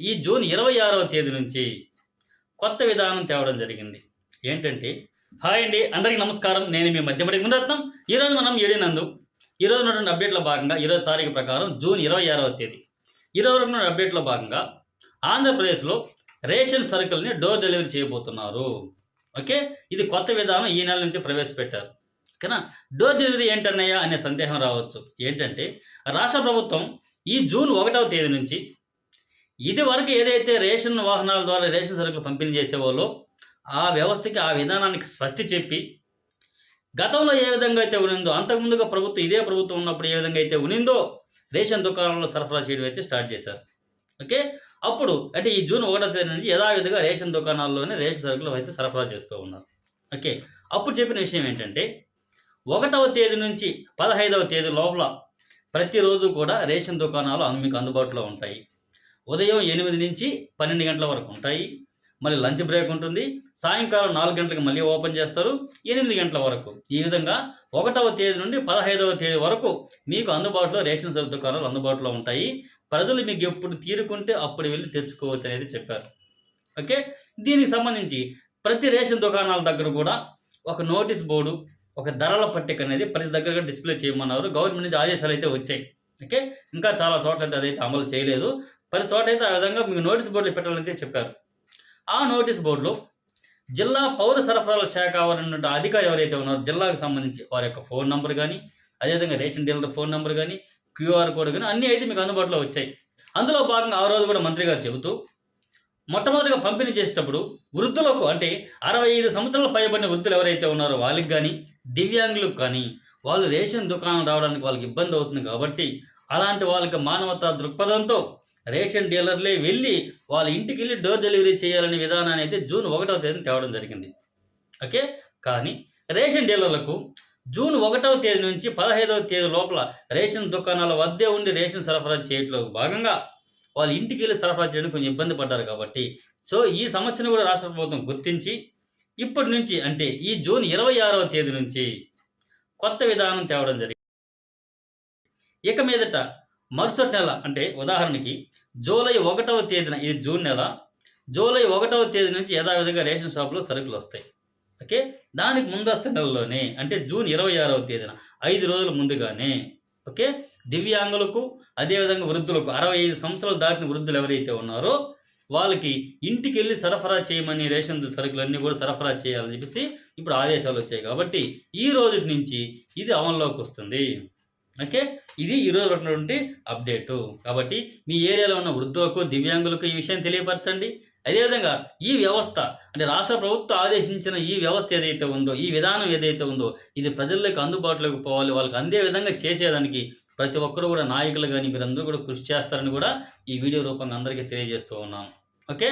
ఈ జూన్ ఇరవై ఆరవ తేదీ నుంచి కొత్త విధానం తేవడం జరిగింది. ఏంటంటే హాయ్ అండి అందరికీ నమస్కారం. నేను మీ మధ్యమడి ముందత్నం ఈరోజు మనం ఏడినందు ఈరోజు ఉన్నటువంటి అప్డేట్లో భాగంగా ఈరోజు తారీఖు ప్రకారం జూన్ ఇరవై ఆరవ తేదీ. ఈరోజు ఉన్న అప్డేట్లో భాగంగా ఆంధ్రప్రదేశ్లో రేషన్ సరుకుల్ని డోర్ డెలివరీ చేయబోతున్నారు. ఓకే? ఇది కొత్త విధానం ఈ నెల నుంచి ప్రవేశపెట్టారు. ఓకేనా? డోర్ డెలివరీ ఏంటన్నయ్యా అనే సందేహం రావచ్చు. ఏంటంటే రాష్ట్ర ప్రభుత్వం ఈ జూన్ ఒకటవ తేదీ నుంచి ఇది వరకు ఏదైతే రేషన్ వాహనాల ద్వారా రేషన్ సరుకులు పంపిణీ చేసేవాళ్ళో ఆ వ్యవస్థకి ఆ విధానానికి స్వస్తి చెప్పి గతంలో ఏ విధంగా అయితే ఉనిందో అంతకుముందుగా ప్రభుత్వం ఇదే ప్రభుత్వం ఉన్నప్పుడు ఏ విధంగా అయితే ఉనిందో రేషన్ దుకాణంలో సరఫరా చేయడం అయితే స్టార్ట్ చేశారు. ఓకే? అప్పుడు అంటే ఈ జూన్ ఒకటో తేదీ నుంచి యథావిధిగా రేషన్ దుకాణాల్లోనే రేషన్ సరుకులు అయితే సరఫరా చేస్తూ ఉన్నారు. ఓకే? అప్పుడు చెప్పిన విషయం ఏంటంటే ఒకటవ తేదీ నుంచి పదహైదవ తేదీ లోపల ప్రతిరోజు కూడా రేషన్ దుకాణాలు మీకు అందుబాటులో ఉంటాయి. ఉదయం ఎనిమిది నుంచి పన్నెండు గంటల వరకు ఉంటాయి. మళ్ళీ లంచ్ బ్రేక్ ఉంటుంది. సాయంకాలం నాలుగు గంటలకు మళ్ళీ ఓపెన్ చేస్తారు. ఎనిమిది గంటల వరకు. ఈ విధంగా ఒకటవ తేదీ నుండి పదహైదవ తేదీ వరకు మీకు అందుబాటులో రేషన్ సబ్ దుకాణాలు అందుబాటులో ఉంటాయి. ప్రజలు మీకు ఎప్పుడు తీరుకుంటే అప్పుడు వెళ్ళి తెచ్చుకోవచ్చు అనేది చెప్పారు. ఓకే? దీనికి సంబంధించి ప్రతి రేషన్ దుకాణాల దగ్గర కూడా ఒక నోటీస్ బోర్డు ఒక ధరల పట్టిక అనేది ప్రతి దగ్గరగా డిస్ప్లే చేయమన్నారు. గవర్నమెంట్ నుంచి ఆదేశాలు అయితే వచ్చాయి. ఓకే? ఇంకా చాలా చోట్ల అయితే అదైతే అమలు చేయలేదు. పది చోట అయితే ఆ విధంగా మీకు నోటీస్ బోర్డులు పెట్టాలని చెప్పారు. ఆ నోటీస్ బోర్డులో జిల్లా పౌర సరఫరాల శాఖ ఉన్నటువంటి అధికారి ఎవరైతే ఉన్నారో జిల్లాకు సంబంధించి వారి యొక్క ఫోన్ నెంబర్ కానీ అదేవిధంగా రేషన్ డీలర్ ఫోన్ నెంబర్ కానీ క్యూఆర్ కోడ్ కానీ అన్నీ అయితే మీకు అందుబాటులో వచ్చాయి. అందులో భాగంగా ఆ రోజు కూడా మంత్రి గారు చెబుతూ మొట్టమొదటిగా పంపిణీ చేసేటప్పుడు వృద్ధులకు అంటే అరవై ఐదు సంవత్సరాలు పైబడిన వృద్ధులు ఎవరైతే ఉన్నారో వాళ్ళకి కానీ దివ్యాంగులకు కానీ వాళ్ళు రేషన్ దుకాణం రావడానికి వాళ్ళకి ఇబ్బంది అవుతుంది కాబట్టి అలాంటి వాళ్ళకి మానవతా దృక్పథంతో రేషన్ డీలర్లే వెళ్ళి వాళ్ళ ఇంటికి వెళ్ళి డోర్ డెలివరీ చేయాలనే విధానాన్ని అయితే జూన్ ఒకటవ తేదీన తేవడం జరిగింది. ఓకే? కానీ రేషన్ డీలర్లకు జూన్ ఒకటవ తేదీ నుంచి పదహైదవ తేదీ లోపల రేషన్ దుకాణాల వద్దే ఉండి రేషన్ సరఫరా చేయట్లో భాగంగా వాళ్ళ ఇంటికి వెళ్ళి సరఫరా చేయడానికి కొంచెం ఇబ్బంది పడ్డారు కాబట్టి సో ఈ సమస్యను కూడా రాష్ట్ర ప్రభుత్వం గుర్తించి ఇప్పటి నుంచి అంటే ఈ జూన్ ఇరవై ఆరవ తేదీ నుంచి కొత్త విధానం తేవడం జరిగింది. ఇక మీదట మరుసటి నెల అంటే ఉదాహరణకి జూలై ఒకటవ తేదీన ఇది జూన్ నెల జూలై ఒకటవ తేదీ నుంచి యథావిధిగా రేషన్ షాప్లో సరుకులు వస్తాయి. ఓకే? దానికి ముందస్తు నెలలోనే అంటే జూన్ ఇరవై ఆరవ తేదీన ఐదు రోజుల ముందుగానే ఓకే? దివ్యాంగులకు అదేవిధంగా వృద్ధులకు అరవై ఐదు సంవత్సరాలు దాటిన వృద్ధులు ఎవరైతే ఉన్నారో వాళ్ళకి ఇంటికి వెళ్ళి సరఫరా చేయమని రేషన్ సరుకులన్నీ కూడా సరఫరా చేయాలని చెప్పేసి ఇప్పుడు ఆదేశాలు వచ్చాయి. కాబట్టి ఈ రోజు నుంచి ఇది అమల్లోకి వస్తుంది. ఓకే? ఇది ఈరోజు ఉన్నటువంటి అప్డేటు. కాబట్టి మీ ఏరియాలో ఉన్న వృద్ధులకు దివ్యాంగులకు ఈ విషయం తెలియపరచండి. అదేవిధంగా ఈ వ్యవస్థ అంటే రాష్ట్ర ప్రభుత్వం ఆదేశించిన ఈ వ్యవస్థ ఏదైతే ఉందో ఈ విధానం ఏదైతే ఉందో ఇది ప్రజల్లోకి అందుబాటులోకి పోవాలి వాళ్ళకి అందే విధంగా చేసేదానికి ప్రతి ఒక్కరు కూడా నాయకులు కానీ మీరందరూ కూడా కృషి చేస్తారని కూడా ఈ వీడియో రూపంగా అందరికీ తెలియజేస్తూ ఉన్నాను ఓకే?